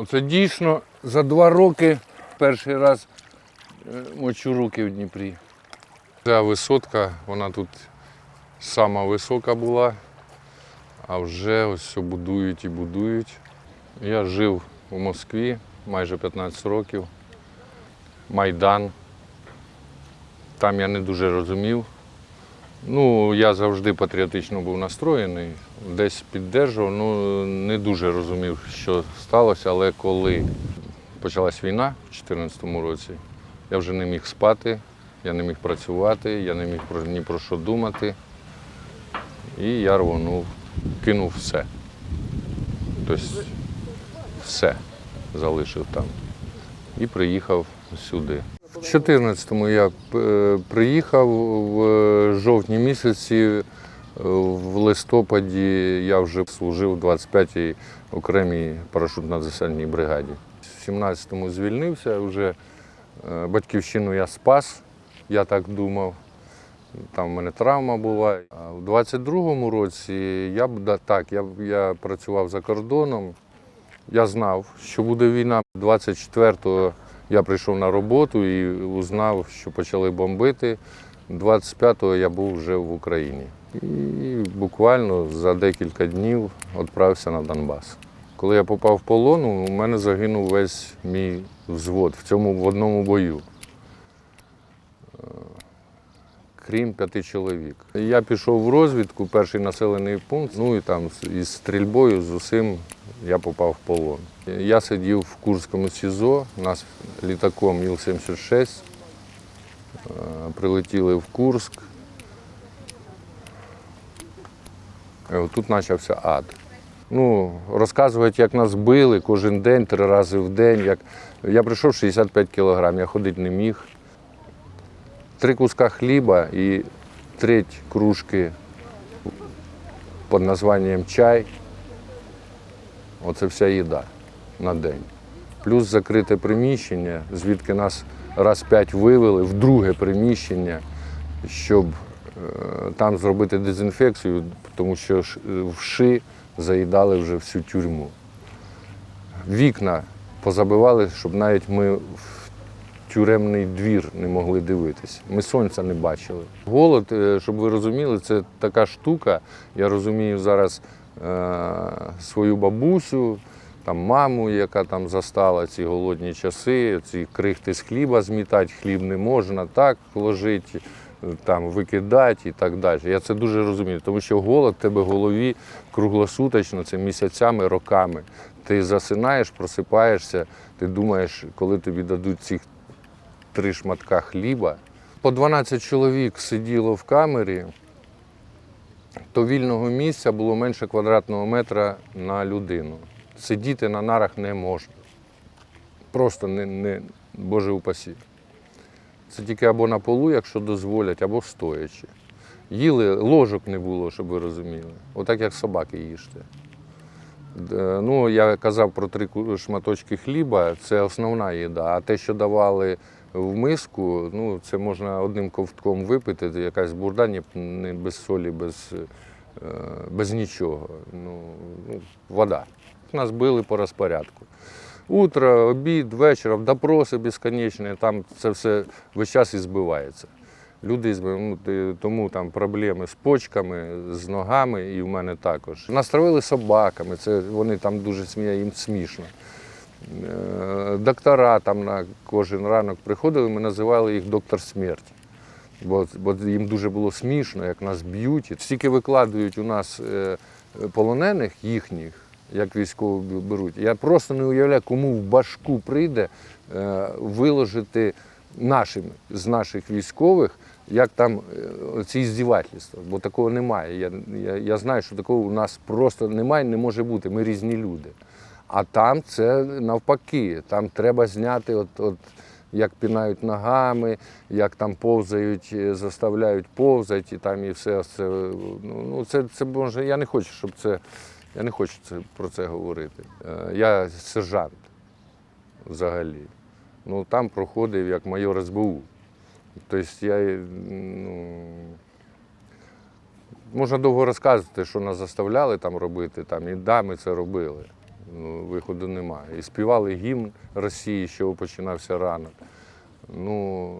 Оце дійсно за два роки перший раз е, мочу руки в Дніпрі. Ця висотка, вона тут сама висока була, а вже ось все будують і будують. Я жив у Москві майже 15 років. Майдан. Там я не дуже розумів. Ну, я завжди патріотично був настроєний, десь піддержував, ну не дуже розумів, що сталося, але коли почалась війна в 2014 році, я вже не міг спати, я не міг працювати, я не міг про, ні про що думати. І я рвонув, кинув все. Тобто все залишив там. І приїхав сюди. В 2014-му я е, приїхав в жовтні місяці, е, в листопаді я вже служив в 25-й окремій парашютно-десантній бригаді. В 17-му звільнився, вже е, батьківщину я спас, я так думав. Там в мене травма була. А в 22-му році я да, так, я, я працював за кордоном. Я знав, що буде війна. 24-го я прийшов на роботу і узнав, що почали бомбити. 25-го я був вже в Україні. І буквально за декілька днів відправився на Донбас. Коли я попав в полон, у мене загинув весь мій взвод в цьому в одному бою. Е, Крім п'яти чоловік. Я пішов в розвідку, перший населений пункт, ну і там із стрільбою, з усім я попав в полон. Я сидів в Курському СІЗО, нас літаком Іл-76, е, прилетіли в Курськ. І отут почався ад. Ну, розказують, як нас били кожен день, три рази в день. Як... Я прийшов 65 кілограм, я ходити не міг. Три куска хліба і треть кружки під названням чай. Оце вся їда на день. Плюс закрите приміщення, звідки нас раз п'ять вивели в друге приміщення, щоб е, там зробити дезінфекцію, тому що е, вши заїдали вже всю тюрму. Вікна позабивали, щоб навіть ми в тюремний двір не могли дивитися. Ми сонця не бачили. Голод, е, щоб ви розуміли, це така штука. Я розумію зараз е, свою бабусю, там маму, яка там застала ці голодні часи, ці крихти з хліба змітати, хліб не можна так ложити, там викидати і так далі. Я це дуже розумію, тому що голод в тебе в голові круглосуточно, це місяцями, роками. Ти засинаєш, просипаєшся, ти думаєш, коли тобі дадуть ці три шматка хліба. По 12 чоловік сиділо в камері, то вільного місця було менше квадратного метра на людину. Сидіти на нарах не можна. Просто не, не Боже упасі. Це тільки або на полу, якщо дозволять, або стоячи. Їли, ложок не було, щоб ви розуміли. Отак як собаки їжте. Ну, я казав про три шматочки хліба, це основна їда. А те, що давали в миску, ну, це можна одним ковтком випити, якась бурда, не без солі, без, е, без нічого. Ну, ну, вода. Нас били по розпорядку. Утро, обід, вечір, допроси безконечні, там це все весь час і збивається. Люди ну, тому там проблеми з почками, з ногами, і в мене також. Нас травили собаками, це вони там дуже смія, їм смішно. Е, Доктора там на кожен ранок приходили, ми називали їх доктор смерті. Бо, бо їм дуже було смішно, як нас б'ють. Стільки викладають у нас е, полонених їхніх, як військові беруть. Я просто не уявляю, кому в башку прийде е, виложити нашим з наших військових, як там е, ці здівательства. Бо такого немає. Я, я, я знаю, що такого у нас просто немає, не може бути. Ми різні люди. А там це навпаки, там треба зняти, от, от, як пінають ногами, як там повзають, е, заставляють повзати, і там і все це. Ну, ну, це, це може, я не хочу, щоб це. Я не хочу це, про це говорити. Е, Я сержант взагалі. Ну, там проходив як майор СБУ. Тобто я ну, можна довго розказувати, що нас заставляли там робити, там, і да, ми це робили. Ну, виходу немає. І співали гімн Росії, що починався рано. Ну,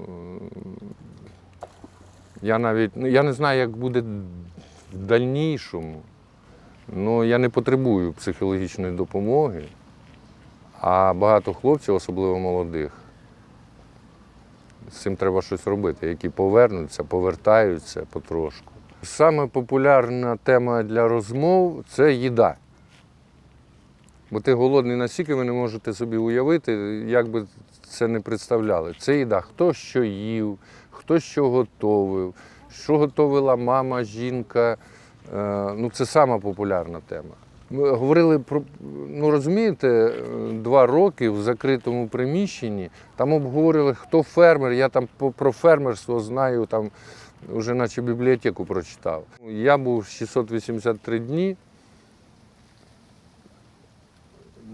я навіть ну, я не знаю, як буде в дальнішому. Ну, я не потребую психологічної допомоги, а багато хлопців, особливо молодих, з цим треба щось робити, які повернуться, повертаються потрошку. Саме популярна тема для розмов це їда. Бо ти голодний настільки, ви не можете собі уявити, як би це не представляли. Це їда, хто що їв, хто що готовив, що готовила мама, жінка. Е, Ну, це сама популярна тема. Ми говорили про, ну розумієте, е, два роки в закритому приміщенні, там обговорили, хто фермер, я там про фермерство знаю, там вже наче бібліотеку прочитав. Я був 683 дні.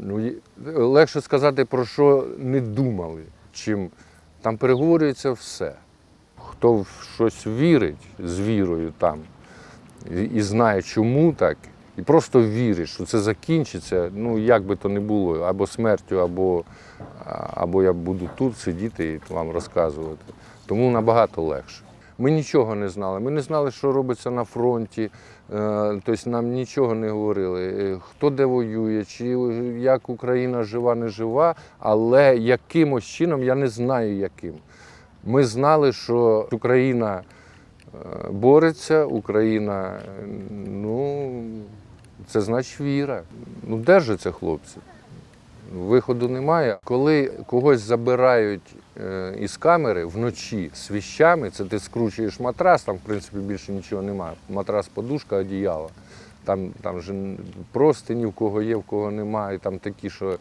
Ну, легше сказати, про що не думали, чим там переговорюється все. Хто в щось вірить з вірою там і, знає, чому так, і просто вірить, що це закінчиться, ну як би то не було, або смертю, або, або я буду тут сидіти і вам розказувати. Тому набагато легше. Ми нічого не знали. Ми не знали, що робиться на фронті. Е, Тобто нам нічого не говорили, е, хто де воює, чи як Україна жива, не жива, але якимось чином я не знаю яким. Ми знали, що Україна е, бореться, Україна, ну, це значить віра. Ну, держаться хлопці. Виходу немає. Коли когось забирають е, із камери вночі з віщами, це ти скручуєш матрас, там в принципі більше нічого немає. Матрас, подушка, одіяло. Там, там же простині в кого є, в кого немає, там такі, що е,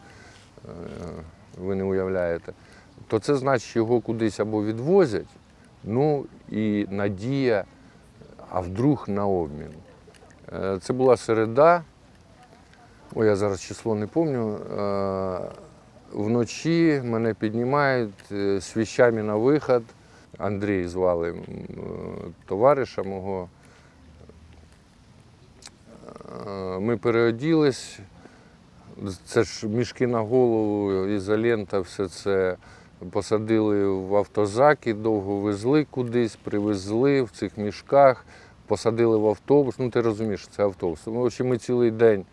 ви не уявляєте. То це значить, його кудись або відвозять, ну і надія, а вдруг на обмін. Е, Це була середа. Ой, я зараз число не пам'ятаю. Е, Вночі мене піднімають е, з віщами на вихід. Андрій звали товариша мого. Ми переоділись. Це ж мішки на голову, ізолента, все це посадили в автозаки, довго везли кудись, привезли в цих мішках, посадили в автобус. Ну, ти розумієш, це автобус. Ну, ми цілий день,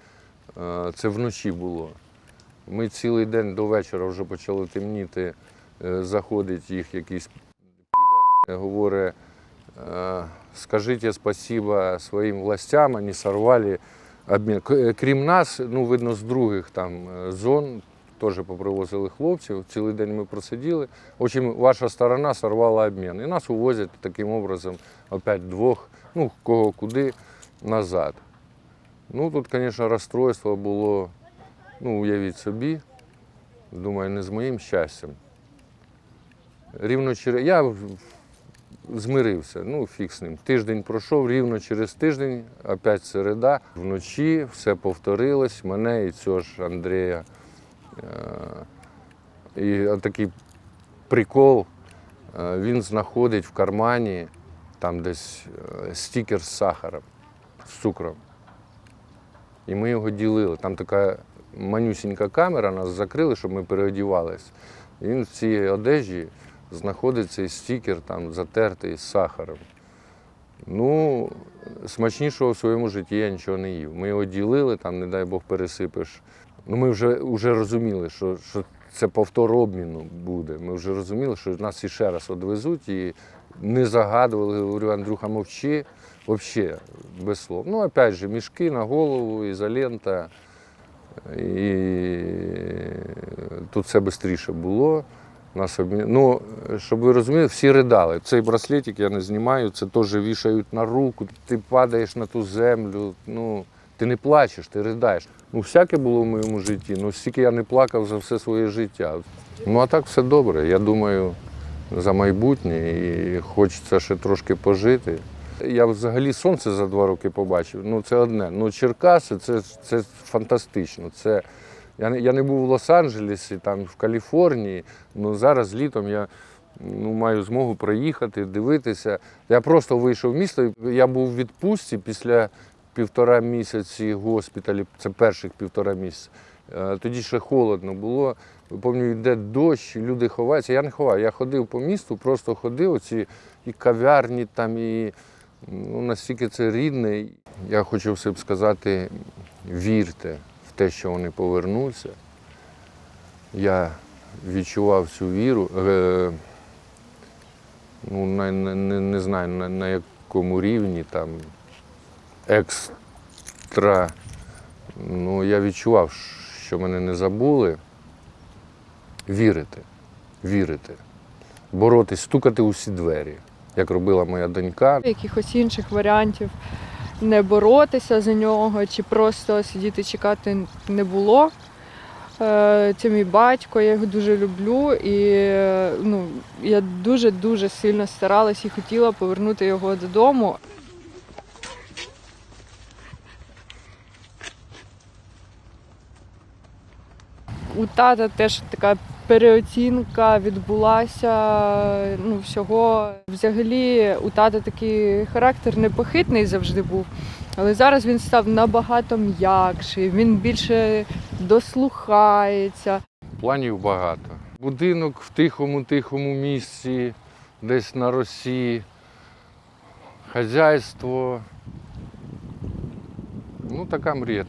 е, це вночі було. Ми цілий день до вечора вже почали темніти, е, заходить їх якийсь підар, говорить, е, скажіть спасибо своїм властям, вони сорвали обмін. Крім нас, ну, видно, з других там зон теж попривозили хлопців. Цілий день ми просиділи. В ваша сторона сорвала обмін. І нас увозять таким образом опять двох, ну, кого куди, назад. Ну, тут, звісно, розстройство було, ну, уявіть собі, думаю, не з моїм щастям. Рівно через. Я змирився, ну фіг з ним. Тиждень пройшов, рівно через тиждень, опять середа. Вночі все повторилось, мене і цього ж Андрія. Е, І такий прикол, е, він знаходить в кармані там десь е, стікер з сахаром, з цукром. І ми його ділили. Там така манюсінька камера, нас закрили, щоб ми переодівалися. Він в цій одежі знаходить цей стікер там затертий з сахаром. Ну, смачнішого в своєму житті я нічого не їв. Ми його ділили, там, не дай Бог, пересипеш. Ну, ми вже, вже розуміли, що, що це повтор обміну буде. Ми вже розуміли, що нас іще раз відвезуть і не загадували, говорю, Андрюха, мовчи, взагалі, без слов. Ну, опять же, мішки на голову, ізолента. І тут все швидше було. Нас обмі... Ну, щоб ви розуміли, всі ридали. Цей браслетик я не знімаю, це теж вішають на руку, ти падаєш на ту землю. Ну, ти не плачеш, ти ридаєш. Ну, всяке було в моєму житті, ну стільки я не плакав за все своє життя. Ну, а так все добре. Я думаю за майбутнє і хочеться ще трошки пожити. Я взагалі сонце за два роки побачив. Ну, це одне. Ну, Черкаси це, це фантастично. Це я не, я не був в Лос-Анджелесі, там в Каліфорнії. Ну зараз літом я ну, маю змогу проїхати, дивитися. Я просто вийшов в місто. Я був в відпустці після півтора місяці госпіталі, це перших півтора місяця. Е, Тоді ще холодно було. Пам'ятаю, йде дощ, люди ховаються. Я не ховаю. Я ходив по місту, просто ходив оці і кав'ярні там, і ну, настільки це рідне. Я хочу всім сказати, вірте в те, що вони повернуться. Я відчував цю віру. Е, ну, на, не, не знаю на, на якому рівні там екстра. Ну, я відчував, що мене не забули. Вірити, вірити, боротись, стукати у всі двері, як робила моя донька. Якихось інших варіантів не боротися за нього чи просто сидіти чекати не було. Е, Це мій батько, я його дуже люблю, і ну, я дуже-дуже сильно старалась і хотіла повернути його додому. У тата теж така переоцінка відбулася ну, всього. Взагалі, у тата такий характер непохитний завжди був. Але зараз він став набагато м'якший, він більше дослухається. Планів багато. Будинок в тихому-тихому місці, десь на Росії, хазяйство. Ну, така мрія.